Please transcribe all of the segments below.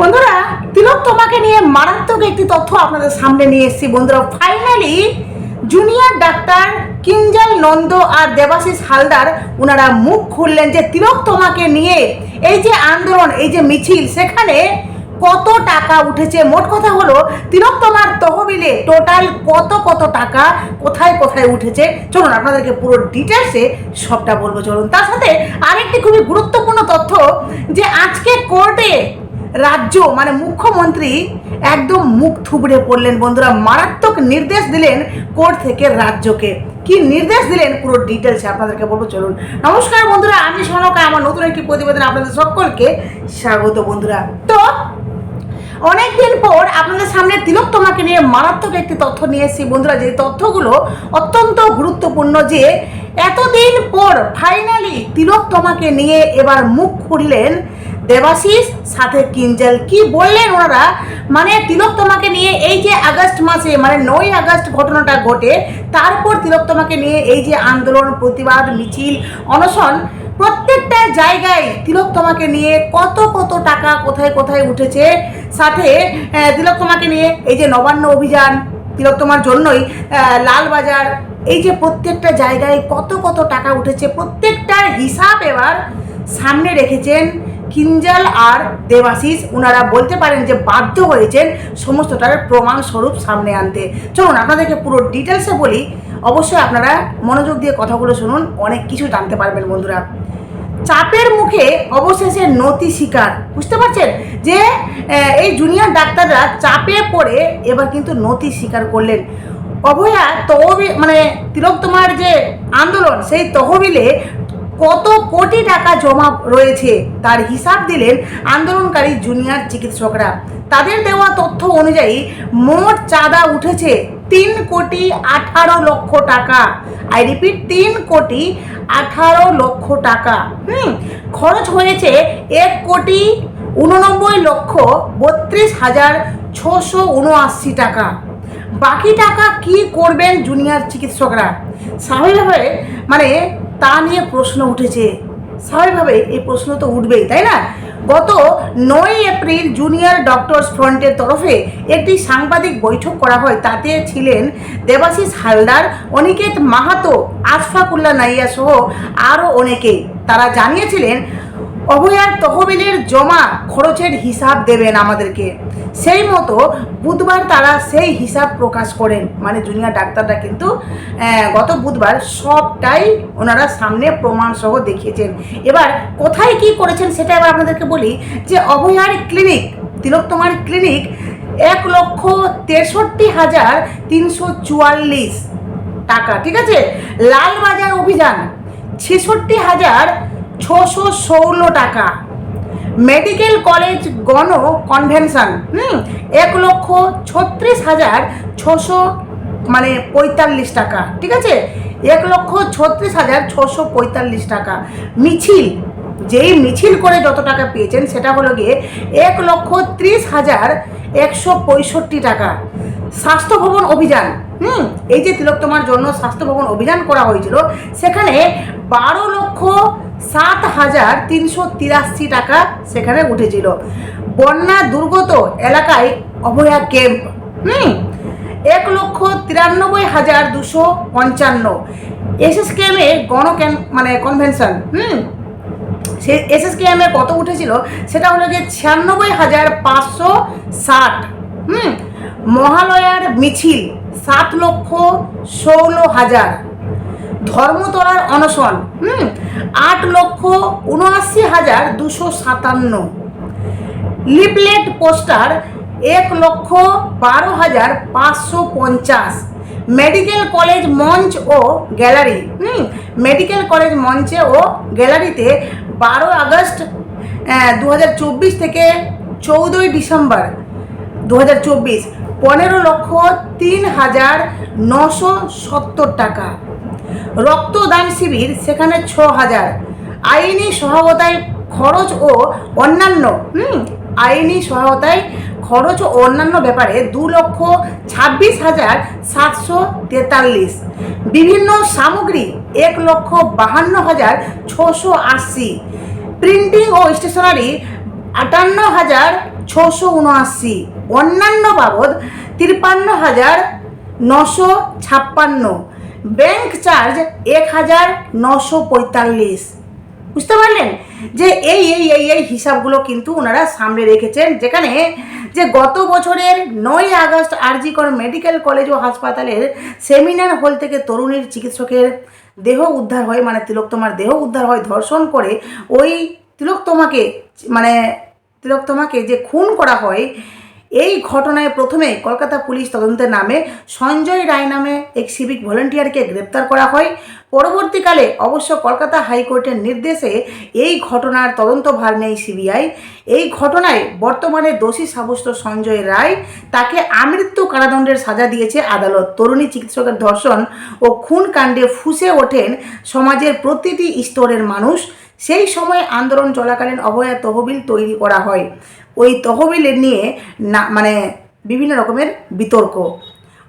বন্ধুরা, তিলক তোমাকে নিয়ে মারাত্মক একটি তথ্য আপনাদের সামনে নিয়ে এসেছি বন্ধুরা। Finally junior doctor Kinjal Nanda আর দেবাশিস হালদার ওনারা মুখ খুললেন যে তিলক তোমাকে নিয়ে এই যে আন্দোলন, এই যে মিছিল, সেখানে কত টাকা উঠেছে? মোট কথা হলো, তিলক তোমার তহবিলে টোটাল কত কত টাকা কোথায় কোথায় উঠেছে? চলুন আপনাদেরকে পুরো ডিটেলসে সবটা বলব, চলুন। তার সাথে আরেকটি খুবই গুরুত্বপূর্ণ তথ্য যে আজকে কোর্টে রাজ্য মানে মুখ্যমন্ত্রী একদম মুখ থুবড়ে পড়লেন বন্ধুরা। মারাত্মক নির্দেশ দিলেন কোর্ট থেকে রাজ্যকে। কি নির্দেশ দিলেন? পুরো ডিটেলসে আপনাদেরকে বলব, চলুন। নমস্কার বন্ধুরা, আমি সনকা, আমার নতুন একটি প্রতিবেদন আপনাদের সকলকে স্বাগত বন্ধুরা। তো, অনেকদিন পর আপনাদের সামনে তিলক তোমাকে নিয়ে মারাত্মক একটি তথ্য নিয়ে এসেছি বন্ধুরা। যে তথ্যগুলো অত্যন্ত গুরুত্বপূর্ণ যে এতদিন পর ফাইনালি তিলক তোমাকে নিয়ে এবার মুখ খুললেন দেবাশিস সাথে কিঞ্জল। কি বললেন ওনারা? মানে তিলক তোমাকে নিয়ে এই যে আগস্ট মাসে মানে নয় আগস্ট ঘটনাটা ঘটে তারপর তিলক তোমাকে নিয়ে এই যে আন্দোলন প্রতিবাদ মিছিল অনশন প্রত্যেকটা জায়গায় তিলক তোমাকে নিয়ে কত কত টাকা কোথায় কোথায় উঠেছে সাথে আহ, তিলক তোমাকে নিয়ে এই যে নবান্ন অভিযান তিলক তোমার জন্যই লালবাজার এই যে প্রত্যেকটা জায়গায় কত কত টাকা উঠেছে প্রত্যেকটার হিসাব এবার সামনে রেখেছেন। কিঞ্জাল আর দেবাশিস ওনারা বলতে পারেন যে বাধ্য হয়েছেন সমস্তটার প্রমাণ স্বরূপ সামনে আনতে। চলুন, আপনাদেরকে পুরো ডিটেলসে বলি। অবশ্যই আপনারা মনোযোগ দিয়ে কথাগুলো শুনুন, অনেক কিছু জানতে পারবেন বন্ধুরা। চাপের মুখে অবশেষে নতি শিকার বুঝতে পারছেন? যে এই জুনিয়র ডাক্তাররা চাপে পড়ে এবার কিন্তু নতি স্বীকার করলেন। অভয়া তহবিল মানে তিলক তোমার যে আন্দোলন, সেই তহবিলে কত কোটি টাকা জমা রয়েছে তার হিসাব দিলেন আন্দোলনকারী জুনিয়র চিকিৎসকরা। তাদের দেওয়া তথ্য অনুযায়ী মোট চাঁদা উঠেছে তিন কোটি আঠারো লক্ষ টাকা। আই রিপিট, তিন কোটি আঠারো লক্ষ টাকা। হুম, খরচ হয়েছে এক কোটি উননব্বই লক্ষ বত্রিশ হাজার ছশো উনআশি টাকা। বাকি টাকা কি করবেন জুনিয়র চিকিৎসকরা? স্বাভাবিকভাবে মানে তা নিয়ে প্রশ্ন উঠেছে। স্বাভাবিকভাবে এই প্রশ্ন তো উঠবেই, তাই না? গত নয় এপ্রিল জুনিয়র ডক্টরস ফ্রন্টের তরফে একটি সাংবাদিক বৈঠক করা হয়। তাতে ছিলেন দেবাশিস হালদার, অনিকেত মাহাতো আশফাকুল্লা নাইয়া সহ আরও অনেকে। তারা জানিয়েছিলেন, অভয়ার তহবিলের জমা খরচের হিসাব দেবেন আমাদেরকে। সেই মতো বুধবার তারা সেই হিসাব প্রকাশ করেন। মানে জুনিয়র ডাক্তাররা কিন্তু গত বুধবার সবটাই ওনারা সামনে প্রমাণ সহ দেখিয়েছেন। এবার কোথায় কি করেছেন সেটা এবার আপনাদেরকে বলি যে অভয়ার ক্লিনিক, তিলোত্তমার ক্লিনিক এক লক্ষ তেষট্টি হাজার তিনশো চুয়াল্লিশ টাকা, ঠিক আছে? লালবাজার অভিযান ছেষট্টি হাজার ছশো ষোলো টাকা। মেডিকেল কলেজ গণ কনভেনশন, হুম? এক লক্ষ ছত্রিশ হাজার ছশো মানে পঁয়তাল্লিশ টাকা, ঠিক আছে? এক লক্ষ ছত্রিশ হাজার ছশো পঁয়তাল্লিশ টাকা। মিছিল, যেই মিছিল করে যত টাকা পেয়েছেন, সেটা হলো গিয়ে এক লক্ষ ত্রিশ হাজার একশো পঁয়ষট্টি টাকা। স্বাস্থ্য ভবন অভিযান, হুম? এই যে তিলোত্তমার জন্য স্বাস্থ্য ভবন অভিযান করা হয়েছিল, সেখানে বারো লক্ষ সাত হাজার তিনশো তিরাশি টাকা সেখানে উঠেছিল। বন্যা দুর্গত এলাকায় অভয়া ক্যাম্প। হুম? এক লক্ষ তিরানব্বই হাজার দুশো পঞ্চান্ন। এসএসকেএমে গণ মানে কনভেনশন, হুম? সে এসএসকেএমে কত উঠেছিল? সেটা হলো গিয়ে ছিয়ানব্বই হাজার পাঁচশো ষাট, হুম? মহালয়ার মিছিল সাত লক্ষ ষোলো হাজার। ধর্মতলার অনশন, হুম? আট লক্ষ উনআশি হাজার দুশো সাতান্ন। লিপলেট পোস্টার, এক লক্ষ বারো হাজার পাঁচশো পঞ্চাশ। মেডিকেল কলেজ মঞ্চ ও গ্যালারি, হুম? মেডিকেল কলেজ মঞ্চে ও গ্যালারিতে বারো আগস্ট দু হাজার চব্বিশ থেকে চৌদ্দই ডিসেম্বর দু হাজার চব্বিশ। পনেরো লক্ষ তিন হাজার নশো সত্তর টাকা। রক্তদান শিবির, সেখানে ছ হাজার। আইনি সহায়তায় খরচ ও অন্যান্য আইনি সহায়তায় খরচ ও অন্যান্য ব্যাপারে দু লক্ষ ছাব্বিশ হাজার সাতশো তেতাল্লিশ। বিভিন্ন সামগ্রী, এক লক্ষ বাহান্ন হাজার ছশো আশি। প্রিন্টিং ও স্টেশনারি, আটান্ন হাজার ছশো উনআশি। অন্যান্য বাবদ তিপ্পান্ন হাজার নশো ছাপ্পান্ন। ব্যাংক চার্জ এক হাজার নশো পঁয়তাল্লিশ। বুঝতে পারলেন? যে এই এই এই এই হিসাবগুলো কিন্তু ওনারা সামনে রেখেছেন, যেখানে যে গত বছরের নয় আগস্ট আরজিকর মেডিকেল কলেজ ও হাসপাতালের সেমিনার হল থেকে তরুণীর চিকিৎসকের দেহ উদ্ধার হয় মানে তিলোত্তমার দেহ উদ্ধার হয়, ধর্ষণ করে ওই তিলোত্তমাকে মানে তিলোত্তমাকে যে খুন করা হয় এই ঘটনায় প্রথমে কলকাতা পুলিশ তদন্তের নামে সঞ্জয় রায় নামে এক সিভিক ভলেন্টিয়ারকে গ্রেপ্তার করা হয়। পরবর্তীকালে অবশ্য কলকাতা হাইকোর্টের নির্দেশে এই ঘটনার তদন্তভার নেই সিবিআই এই ঘটনায় বর্তমানে দোষী সাব্যস্ত সঞ্জয় রায় তাকে আমৃত্যু কারাদণ্ডের সাজা দিয়েছে আদালত। তরুণী চিকিৎসকের ধর্ষণ ও খুন কাণ্ডে ফুসে ওঠেন সমাজের প্রতিটি স্তরের মানুষ। সেই সময় আন্দোলন চলাকালীন অভয়া তহবিল তৈরি করা হয়। ওই তহবিলের নিয়ে না মানে বিভিন্ন রকমের বিতর্ক।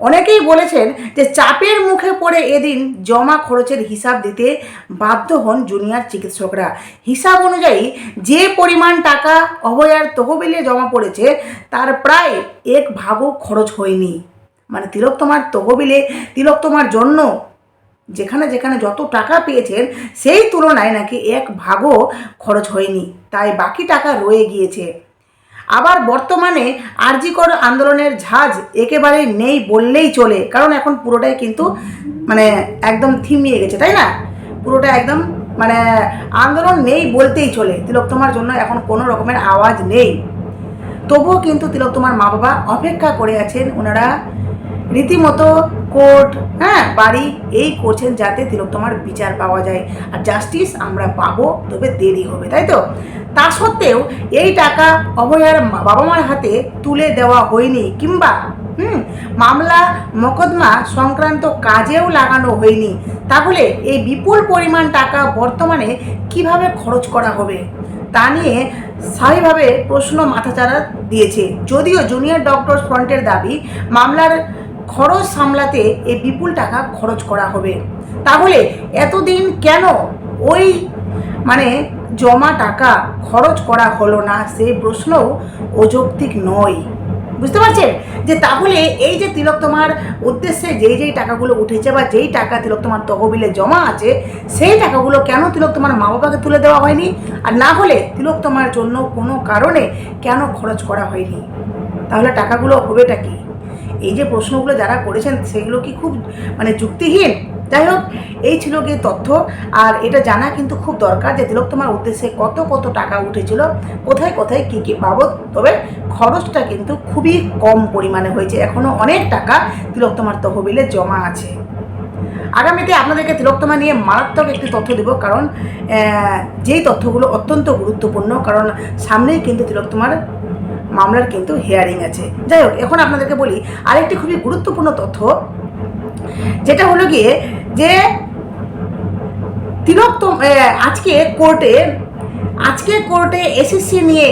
অনেকেই বলেছেন যে চাপের মুখে পড়ে এদিন জমা খরচের হিসাব দিতে বাধ্য হন জুনিয়র চিকিৎসকরা। হিসাব অনুযায়ী যে পরিমাণ টাকা অভয়ার তহবিলে জমা পড়েছে, তার প্রায় এক ভাগও খরচ হয়নি। মানে তিলোত্তমার তহবিলে তিলোত্তমার জন্য, যেখানে যেখানে যত টাকা পেয়েছেন, সেই তুলনায় নাকি এক ভাগও খরচ হয়নি। তাই বাকি টাকা রয়ে গিয়েছে। আবার বর্তমানে আরজিকর আন্দোলনের ঝাঁজ একেবারে নেই বললেই চলে। কারণ এখন পুরোটাই কিন্তু মানে একদম থিমিয়ে গেছে, তাই না? পুরোটা একদম মানে আন্দোলন নেই বলতেই চলে। তিলোত্তমার জন্য এখন কোনো রকমের আওয়াজ নেই। তবুও কিন্তু তিলোত্তমার মা বাবা অপেক্ষা করে আছেন, ওনারা রীতিমতো কোর্ট হ্যাঁ বাড়ি এই করছেন যাতে তিলোত্তমার বিচার পাওয়া যায়। আর জাস্টিস আমরা পাবো, তবে দেরি হবে, তাই তো? তা সত্ত্বেও এই টাকা অভয়ার বাবা মার হাতে তুলে দেওয়া হয়নি কিংবা, হুম, মামলা মোকদ্দমা সংক্রান্ত কাজেও লাগানো হয়নি। তাহলে এই বিপুল পরিমাণ টাকা বর্তমানে কীভাবে খরচ করা হবে? তা নিয়ে স্থায়ীভাবে প্রশ্ন মাথাচাড়া দিয়েছে। যদিও জুনিয়র ডক্টর ফ্রন্টের দাবি, মামলার খরচ সামলাতে এই বিপুল টাকা খরচ করা হবে। তাহলে এতদিন কেন ওই মানে জমা টাকা খরচ করা হলো না সেই প্রশ্নও অযৌক্তিক নয়। বুঝতে পারছেন? যে তাহলে এই যে তিলক তোমার উদ্দেশ্যে যেই যেই টাকাগুলো উঠেছে বা যেই টাকা তিলক তোমার তহবিলে জমা আছে, সেই টাকাগুলো কেন তিলক তোমার মা বাবাকে তুলে দেওয়া হয়নি? আর না হলে তিলক তোমার জন্য কোনো কারণে কেন খরচ করা হয়নি? তাহলে টাকাগুলো হবেটা কি? এই যে প্রশ্নগুলো যারা করেছেন, সেগুলো কি খুব মানে যুক্তিহীন? যাই হোক, এই ছিল গিয়ে তথ্য। আর এটা জানা কিন্তু খুব দরকার যে তিলক তোমার উদ্দেশ্যে কত কত টাকা উঠেছিল, কোথায় কোথায় কী কী বাবদ। তবে খরচটা কিন্তু খুবই কম পরিমাণে হয়েছে। এখনও অনেক টাকা তিলক তোমার তহবিলে জমা আছে। আগামীতে আপনাদেরকে তিলোত্তমা নিয়ে মারাত্মক একটি তথ্য দেব, কারণ যেই তথ্যগুলো অত্যন্ত গুরুত্বপূর্ণ, কারণ সামনেই কিন্তু তিলোত্তমার মামলার কিন্তু হিয়ারিং আছে। যাই হোক, এখন আপনাদেরকে বলি আরেকটি খুবই গুরুত্বপূর্ণ তথ্য, যেটা হলো গিয়ে যে তিলোত্তম আজকে কোর্টে আজকে কোর্টে এসএসসি নিয়ে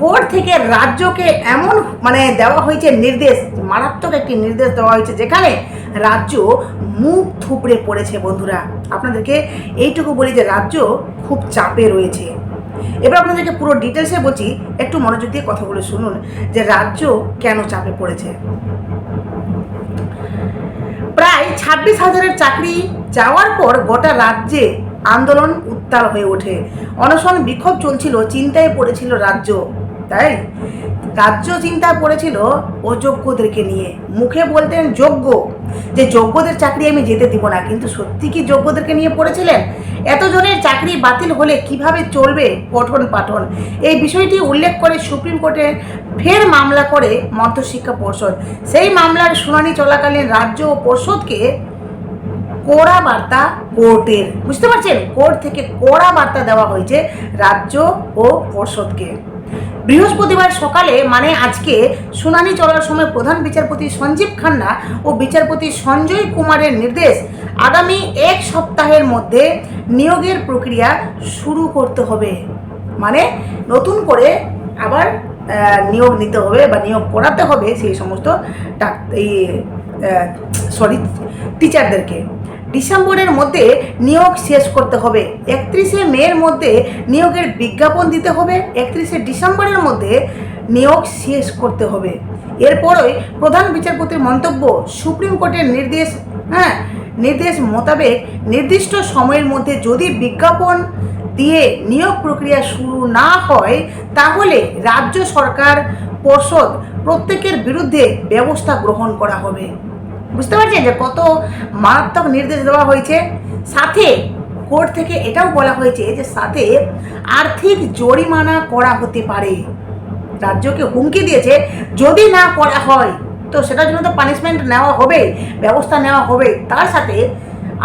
কোর্ট থেকে রাজ্যকে এমন মানে দেওয়া হয়েছে নির্দেশ, মারাত্মক একটি নির্দেশ দেওয়া হয়েছে, যেখানে রাজ্য মুখ থুপড়ে পড়েছে, বন্ধুরা। আপনাদেরকে এইটুকু বলি যে রাজ্য খুব চাপে রয়েছে। এবার আপনাদেরকে পুরো ডিটেলসে বলছি, একটু মনোযোগ দিয়ে কথাগুলো শুনুন, যে রাজ্য কেন চাপে পড়েছে। ছাব্বিশ হাজারের চাকরি যাওয়ার পর গোটা রাজ্যে আন্দোলন উত্তাল হয়ে ওঠে। অনশন বিক্ষোভ চলছিল, চিন্তায় পড়েছিল রাজ্য। তাই রাজ্য চিন্তায় পড়েছিল অযোগ্যদেরকে নিয়ে। মুখে বলতেন যোগ্য, যে যোগ্যদের চাকরি আমি যেতে দিব না। কিন্তু সত্যি কি যোগ্যদেরকে নিয়ে পড়েছিলেন? এতজনের চাকরি বাতিল হলে কীভাবে চলবে পঠন পাঠন? এই বিষয়টি উল্লেখ করে সুপ্রিম কোর্টে ফের মামলা করে মধ্যশিক্ষা পর্ষদ। সেই মামলার শুনানি চলাকালীন রাজ্য ও পর্ষদকে কড়া বার্তা কোর্টের। বুঝতে পারছেন? কোর্ট থেকে কড়া বার্তা দেওয়া হয়েছে রাজ্য ও পর্ষদকে। বৃহস্পতিবার সকালে মানে আজকে, শুনানি চলার সময় প্রধান বিচারপতি সঞ্জীব খান্না ও বিচারপতি সঞ্জয় কুমারের নির্দেশ, আগামী এক সপ্তাহের মধ্যে নিয়োগের প্রক্রিয়া শুরু করতে হবে। মানে নতুন করে আবার নিয়োগ নিতে হবে বা নিয়োগ করাতে হবে সেই সমস্ত ডাক এই সরি টিচারদেরকে ডিসেম্বরের মধ্যে নিয়োগ শেষ করতে হবে। একত্রিশে মের মধ্যে নিয়োগের বিজ্ঞাপন দিতে হবে। একত্রিশে ডিসেম্বরের মধ্যে নিয়োগ শেষ করতে হবে। এরপরই প্রধান বিচারপতির মন্তব্য সুপ্রিম কোর্টের নির্দেশ হ্যাঁ নির্দেশ মোতাবেক নির্দিষ্ট সময়ের মধ্যে যদি বিজ্ঞাপন দিয়ে নিয়োগ প্রক্রিয়া শুরু না হয়, তাহলে রাজ্য সরকার পর্ষদ প্রত্যেকের বিরুদ্ধে ব্যবস্থা গ্রহণ করা হবে। বুঝতে পারছেন যে কত মারাত্মক নির্দেশ দেওয়া হয়েছে? সাথে কোর্ট থেকে এটাও বলা হয়েছে যে সাথে আর্থিক জরিমানা করা হতে পারে। রাজ্যকে হুমকি দিয়েছে, যদি না করা হয়, তো সেটার জন্য তো পানিশমেন্ট নেওয়া হবে, ব্যবস্থা নেওয়া হবে। তার সাথে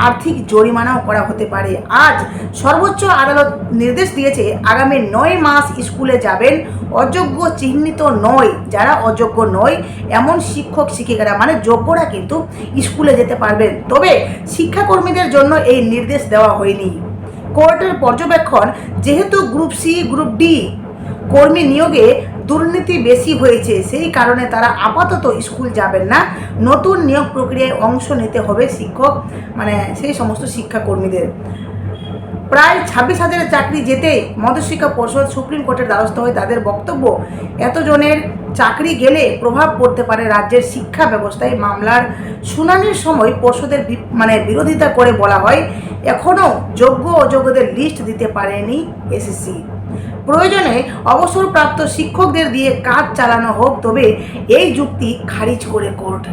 আর্থিক জরিমানাও করা হতে পারে। আজ সর্বোচ্চ আদালত নির্দেশ দিয়েছে, আগামী নয় মাস স্কুলে যাবেন অযোগ্য চিহ্নিত নয়, যারা অযোগ্য নয়, এমন শিক্ষক শিক্ষিকারা মানে যোগ্যরা কিন্তু স্কুলে যেতে পারবেন। তবে শিক্ষাকর্মীদের জন্য এই নির্দেশ দেওয়া হয়নি। কোর্টের পর্যবেক্ষণ, যেহেতু গ্রুপ সি, গ্রুপ ডি কর্মী নিয়োগে দুর্নীতি বেশি হয়েছে, সেই কারণে তারা আপাতত স্কুল যাবেন না। নতুন নিয়োগ প্রক্রিয়ায় অংশ নিতে হবে শিক্ষক মানে সেই সমস্ত শিক্ষাকর্মীদের। প্রায় ছাব্বিশ হাজারের চাকরি যেতে মধ্যশিক্ষা পর্ষদ সুপ্রিম কোর্টের দ্বারস্থ হয়ে তাদের বক্তব্য, এতজনের চাকরি গেলে প্রভাব পড়তে পারে রাজ্যের শিক্ষা ব্যবস্থায়। মামলার শুনানির সময় পর্ষদের মানে বিরোধিতা করে বলা হয়, এখনও যোগ্য অযোগ্যদের লিস্ট দিতে পারেনি এসএসসি। প্রয়োজনে অবসরপ্রাপ্ত শিক্ষকদের দিয়ে কাজ চালানো হোক, তবে এই যুক্তি খারিজ করে কোর্ট।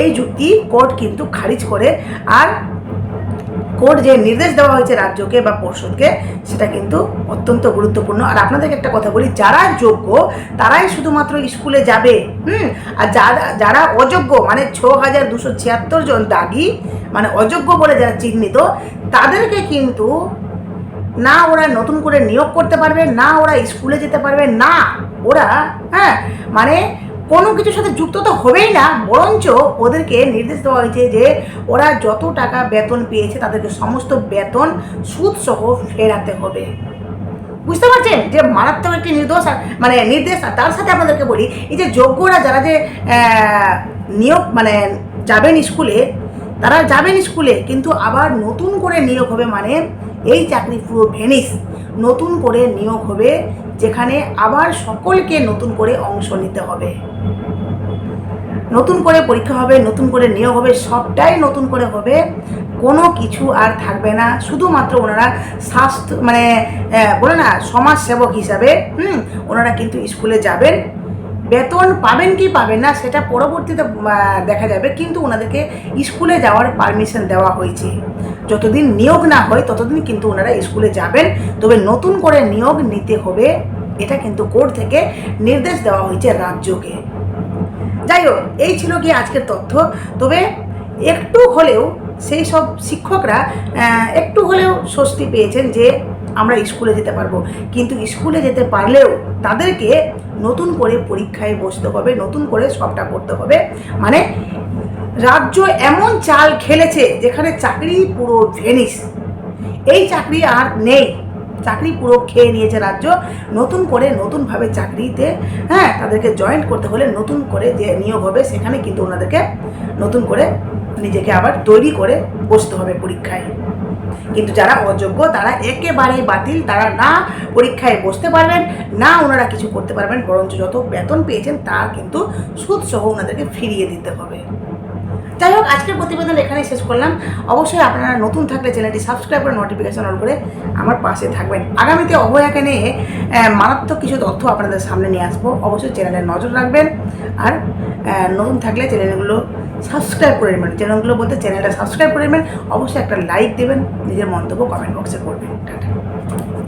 এই যুক্তি কোর্ট কিন্তু খারিজ করে, আর কোর্ট যে নির্দেশ দেওয়া হয়েছে রাজ্যকে বা পর্ষদকে, সেটা কিন্তু অত্যন্ত গুরুত্বপূর্ণ। আর আপনাদেরকে একটা কথা বলি, যারা যোগ্য, তারাই শুধুমাত্র স্কুলে যাবে, হুম? আর যারা যারা অযোগ্য মানে ছ হাজার দুশো ছিয়াত্তর জন দাগি মানে অযোগ্য বলে যারা চিহ্নিত, তাদেরকে কিন্তু না ওরা নতুন করে নিয়োগ করতে পারবে, না ওরা স্কুলে যেতে পারবে, না ওরা হ্যাঁ মানে কোনো কিছুর সাথে যুক্ত তো হবেই না, বরঞ্চ ওদেরকে নির্দেশ দেওয়া হয়েছে যে ওরা যত টাকা বেতন পেয়েছে তাদেরকে সমস্ত বেতন সুদ সহ ফেরাতে হবে। বুঝতে পারছেন? যে মারাত্মক একটি নির্দোষ মানে নির্দেশ তার সাথে আপনাদেরকে বলি, এই যে যোগ্যরা যারা যে নিয়োগ মানে যাবেন স্কুলে, তারা যাবেন স্কুলে, কিন্তু আবার নতুন করে নিয়োগ হবে মানে এই চাকরি পুরো ভেনিস। নতুন করে নিয়োগ হবে, যেখানে আবার সকলকে নতুন করে অংশ নিতে হবে। নতুন করে পরীক্ষা হবে, নতুন করে নিয়োগ হবে, সবটাই নতুন করে হবে। কোনো কিছু আর থাকবে না। শুধুমাত্র ওনারা স্বাস্থ্য মানে বলে না, সমাজসেবক হিসাবে, হুম, ওনারা কিন্তু স্কুলে যাবেন। বেতন পাবেন কি পাবেন না, সেটা পরবর্তীতে দেখা যাবে। কিন্তু ওনাদেরকে স্কুলে যাওয়ার পারমিশন দেওয়া হয়েছে। যতদিন নিয়োগ না হয় ততদিন কিন্তু ওনারা স্কুলে যাবেন। তবে নতুন করে নিয়োগ নিতে হবে, এটা কিন্তু কোর্ট থেকে নির্দেশ দেওয়া হয়েছে রাজ্যকে। যাই হোক, এই ছিল কি আজকের তথ্য। তবে একটু হলেও সেই সব শিক্ষকরা একটু হলেও স্বস্তি পেয়েছেন যে আমরা স্কুলে যেতে পারব। কিন্তু স্কুলে যেতে পারলেও তাদেরকে নতুন করে পরীক্ষায় বসতে হবে, নতুন করে সবটা করতে হবে। মানে রাজ্য এমন চাল খেলেছে যেখানে চাকরি পুরো ভেনিস। এই চাকরি আর নেই। চাকরি পুরো খেয়ে নিয়েছে রাজ্য। নতুন করে নতুনভাবে চাকরিতে হ্যাঁ তাদেরকে জয়েন্ট করতে হলে নতুন করে যে নিয়োগ হবে সেখানে কিন্তু ওনাদেরকে নতুন করে নিজেকে আবার তৈরি করে বসতে হবে পরীক্ষায়। কিন্তু যারা অযোগ্য, তারা একেবারেই বাতিল, তারা না পরীক্ষায় বসতে পারবেন, না ওনারা কিছু করতে পারবেন, বরঞ্চ যত বেতন পেয়েছেন, তা কিন্তু সুদ সহ ওনাদেরকে ফিরিয়ে দিতে হবে। যাই হোক, আজকের প্রতিবেদন এখানেই শেষ করলাম। অবশ্যই আপনারা নতুন থাকলে চ্যানেলটি সাবস্ক্রাইব করে নোটিফিকেশন অন করে আমার পাশে থাকবেন। আগামীতে অভয়াকে নিয়ে মারাত্মক কিছু তথ্য আপনাদের সামনে নিয়ে আসব। অবশ্যই চ্যানেলে নজর রাখবেন। আর নতুন থাকলে চ্যানেলগুলো সাবস্ক্রাইব করে নেবেন চ্যানেলগুলো বলতে চ্যানেলটা সাবস্ক্রাইব করে নেবেন অবশ্যই একটা লাইক দেবেন, নিজের মন্তব্য কমেন্ট বক্সে করবেন। টাটা।